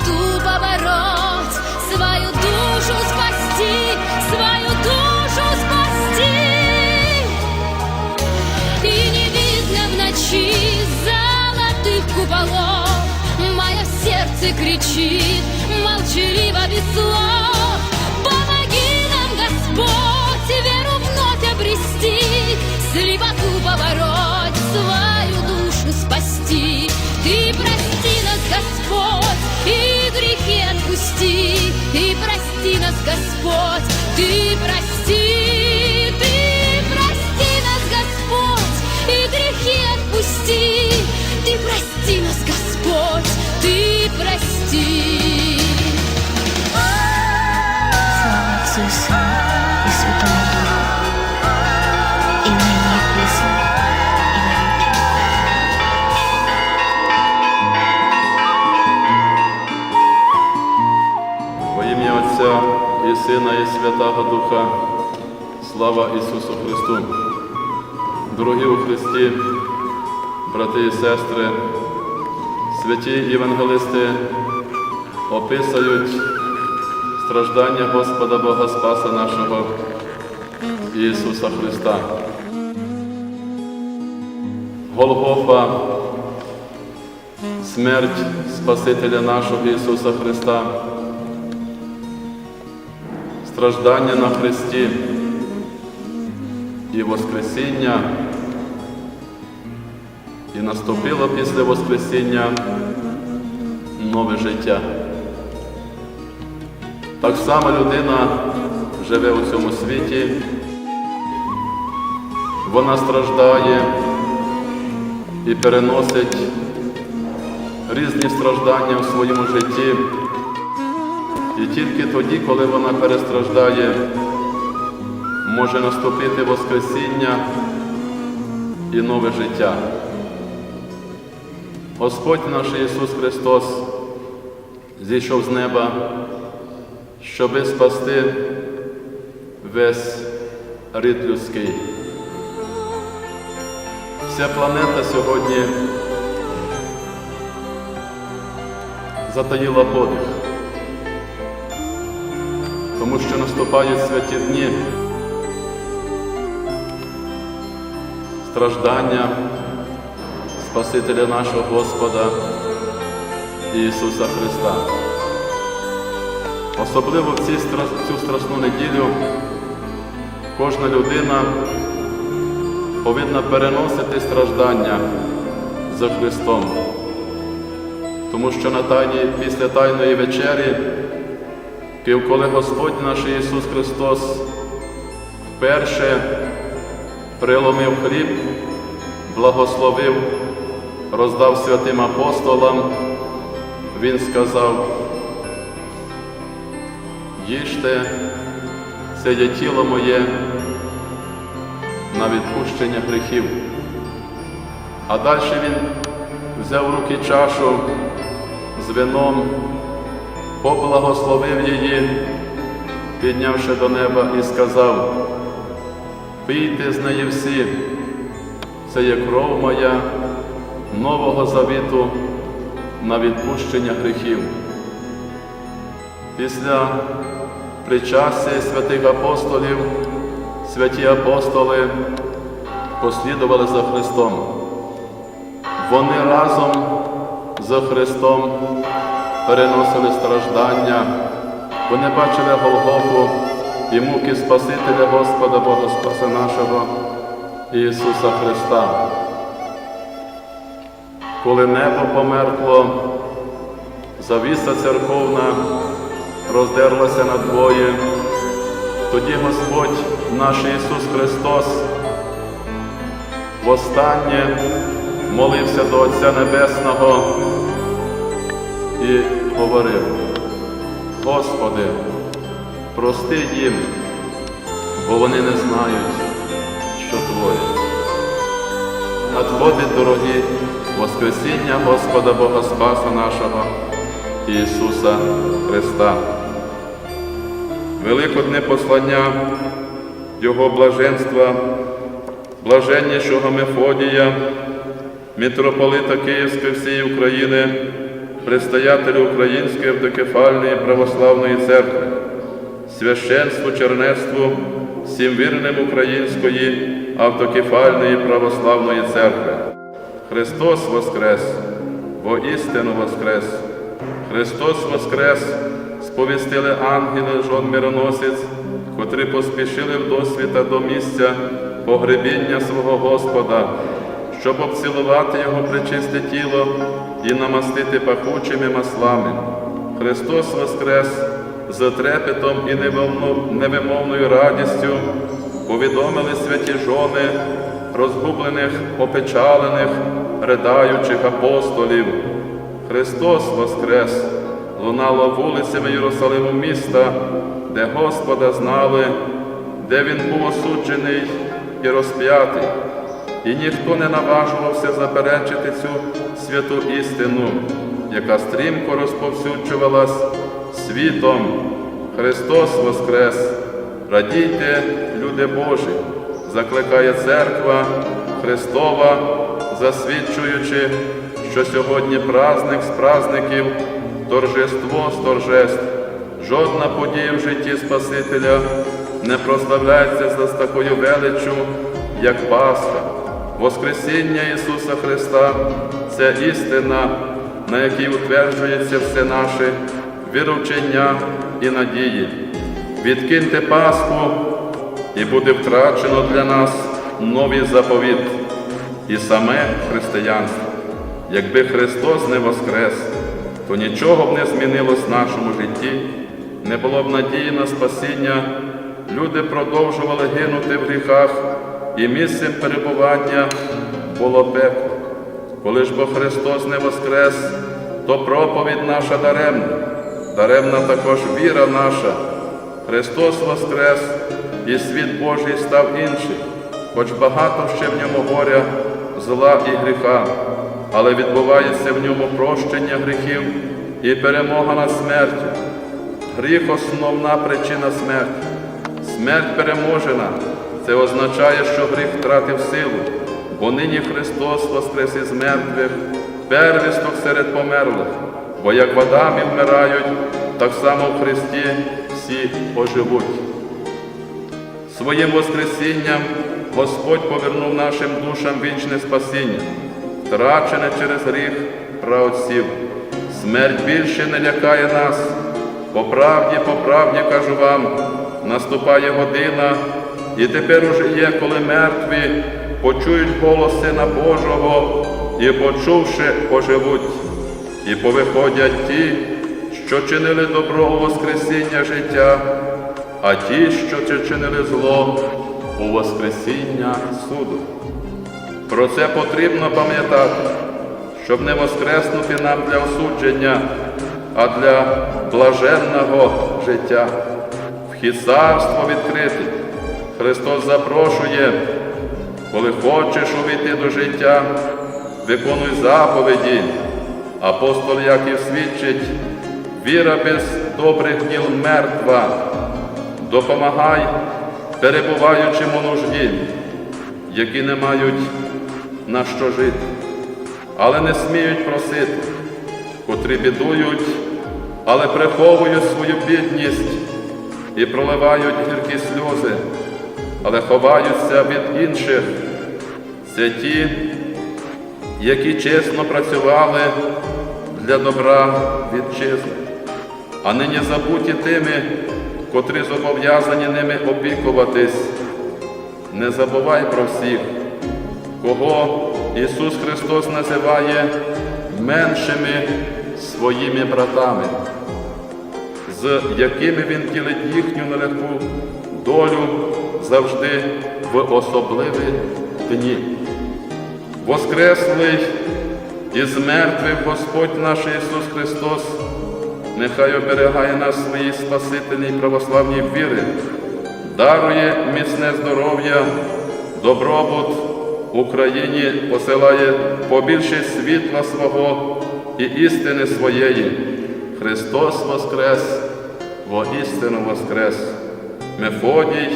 слепоту побороть, свою душу спасти, свою душу спасти. И не видно в ночи золотых куполов, мое сердце кричит, молчаливо без слов. Помоги нам, Господь, веру вновь обрести, слепоту прости нас, Господь, ты прости, ты прости нас, Господь, и грехи отпусти, ты прости нас, Господь, ты прости. Сина, і Святого Духа, слава Ісусу Христу. Дорогі у Христі, брати і сестри, святі євангелисти описують страждання Господа Бога Спаса нашого Ісуса Христа. Голгофа, смерть Спасителя нашого Ісуса Христа страждання на Христі і Воскресіння, і наступило після Воскресіння нове життя. Так само людина живе у цьому світі, вона страждає і переносить різні страждання у своєму житті. І тільки тоді, коли вона перестраждає, може наступити Воскресіння і нове життя. Господь наш Ісус Христос зійшов з неба, щоби спасти весь рід людський. Вся планета сьогодні затаїла подих тому що наступають святі дні, страждання Спасителя нашого Господа Ісуса Христа. Особливо в цю страсну неділю кожна людина повинна переносити страждання за Христом, тому що на тайні, після Тайної вечері коли Господь наш Ісус Христос вперше приломив хліб, благословив, роздав святим апостолам, Він сказав, їжте, це є тіло моє на відпущення гріхів. А далі він взяв в руки чашу з вином, поблагословив її, піднявши до неба і сказав, пийте з неї всі, це є кров моя нового завіту на відпущення гріхів. Після причастя святих апостолів, святі апостоли послідували за Христом. Вони разом за Христом переносили страждання, вони бачили Голгофу і муки Спасителя Господа Бога Спаса нашого Ісуса Христа. Коли небо померкло, завіса церковна роздерлася надвоє, тоді Господь наш Ісус Христос востаннє молився до Отця Небесного і говорив, Господи, прости їм, бо вони не знають, що творять. Надходить, дорогі, Воскресіння Господа Бога Спаса нашого Ісуса Христа. Великодне послання Його блаженства, блаженнішого Мефодія, митрополита Київської всієї України, предстоятелю Української автокефальної православної церкви, священству, чернецтву, всім вірним Української автокефальної православної церкви. Христос Воскрес, воістину Воскрес! Христос Воскрес! Сповістили ангели жон мироносець, котрі поспішили в досвіта до місця погребіння свого Господа, щоб обцілувати Його причисте тіло і намастити пахучими маслами. Христос Воскрес з трепетом і невимовною радістю повідомили святі жони розгублених, опечалених, ридаючих апостолів. Христос Воскрес! Лунало вулицями Єрусалиму міста, де Господа знали, де Він був осуджений і розп'ятий, і ніхто не наважувався заперечити цю святу істину, яка стрімко розповсюджувалась світом. Христос Воскрес! Радійте, люди Божі! Закликає церква Христова, засвідчуючи, що сьогодні праздник з праздників, торжество з торжеств. Жодна подія в житті Спасителя не прославляється з такою величчю, як Пасха. Воскресіння Ісуса Христа це істина, на якій утверджується все наше віровчення і надії. Відкиньте Пасху, і буде втрачено для нас новий заповіт і саме християнство. Якби Христос не воскрес, то нічого б не змінилось в нашому житті, не було б надії на спасіння, люди продовжували гинути в гріхах, і місцем перебування було пекло. Коли ж бо Христос не воскрес, то проповідь наша даремна, даремна також віра наша. Христос воскрес, і світ Божий став інший, хоч багато ще в ньому горя, зла і гріха, але відбувається в ньому прощення гріхів і перемога над смертю. Гріх основна причина смерті. Смерть переможена. Це означає, що гріх втратив силу, бо нині Христос воскрес із мертвих, первісток серед померлих, бо як в Адамі вмирають, так само в Христі всі оживуть. Своїм Воскресінням Господь повернув нашим душам вічне спасіння, втрачене через гріх праотців. Смерть більше не лякає нас. По правді, по правді кажу вам, наступає година, і тепер уже є, коли мертві почують голос Сина Божого і, почувши, оживуть, і повиходять ті, що чинили добро у Воскресіння життя, а ті, що чинили зло у Воскресіння суду. Про це потрібно пам'ятати, щоб не воскреснути нам для осудження, а для блаженного життя. Вхід царство відкритий. Христос запрошує, коли хочеш увійти до життя, виконуй заповіді. Апостол Яків свідчить, віра без добрих діл мертва. Допомагай, перебуваючим у нужді, які не мають на що жити, але не сміють просити, котрі бідують, але приховують свою бідність і проливають гіркі сльози, але ховаються від інших. Це ті, які чесно працювали для добра вітчизни, а нині забуті тими, котрі зобов'язані ними опікуватись. Не забувай про всіх, кого Ісус Христос називає меншими своїми братами, з якими Він ділить їхню нелегку долю завжди в особливі дні. Воскреслий із мертвих Господь наш Ісус Христос, нехай оберігає нас своїй спасительній православній віри, дарує міцне здоров'я, добробут Україні, посилає побільше світла свого і істини своєї. Христос Воскрес, воістину Воскрес. Мефодій,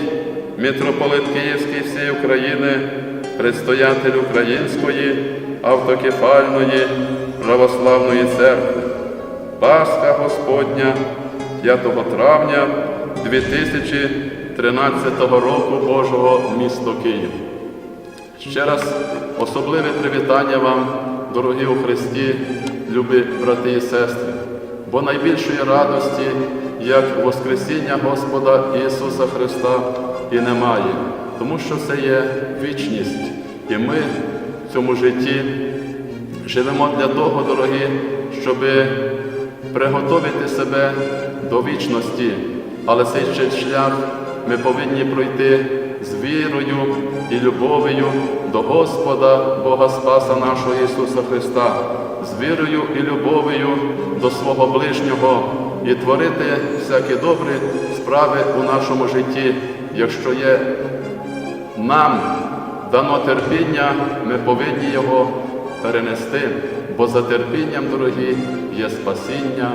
митрополит Київський всієї України, предстоятель Української автокефальної православної церкви. Пасха Господня 5 травня 2013 року Божого місто Київ. Ще раз особливе привітання вам, дорогі у Христі, любі брати і сестри, бо найбільшої радості, як Воскресіння Господа Ісуса Христа, і немає, тому що це є вічність, і ми в цьому житті живемо для того, дорогі, щоб приготовити себе до вічності, але цей шлях ми повинні пройти з вірою і любов'ю до Господа, Бога Спаса нашого Ісуса Христа, з вірою і любов'ю до свого ближнього і творити всякі добрі справи у нашому житті, якщо є нам дано терпіння, ми повинні його перенести, бо за терпінням, дорогі, є спасіння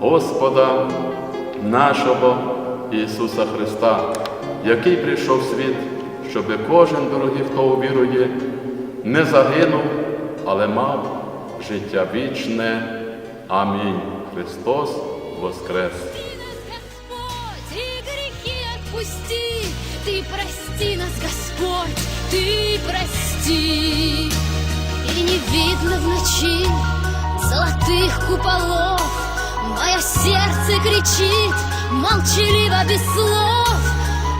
Господа нашого Ісуса Христа, який прийшов в світ, щоб кожен, дорогий, хто увірує, не загинув, але мав життя вічне. Амінь. Христос Воскрес! Отпусти, Ты прости нас, Господь, Ты прости. И не видно в ночи золотых куполов, Мое сердце кричит, молчаливо без слов.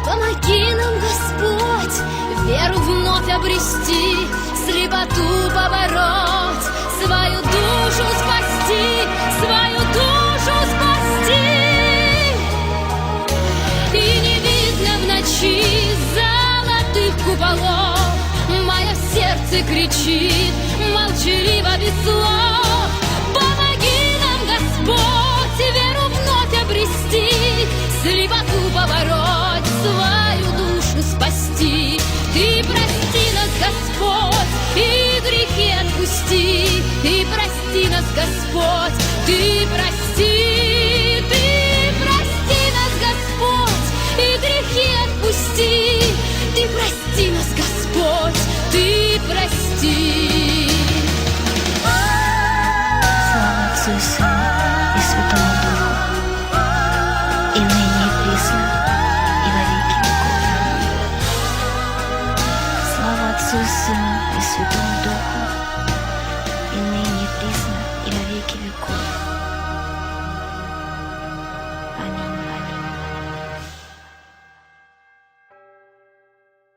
Помоги нам, Господь, веру вновь обрести, Слепоту побороть, свою душу спасти, свою ночи золотых куполов. Мое сердце кричит, молчаливо без слов. Помоги нам, Господь, веру вновь обрести Слепоту побороть, Слава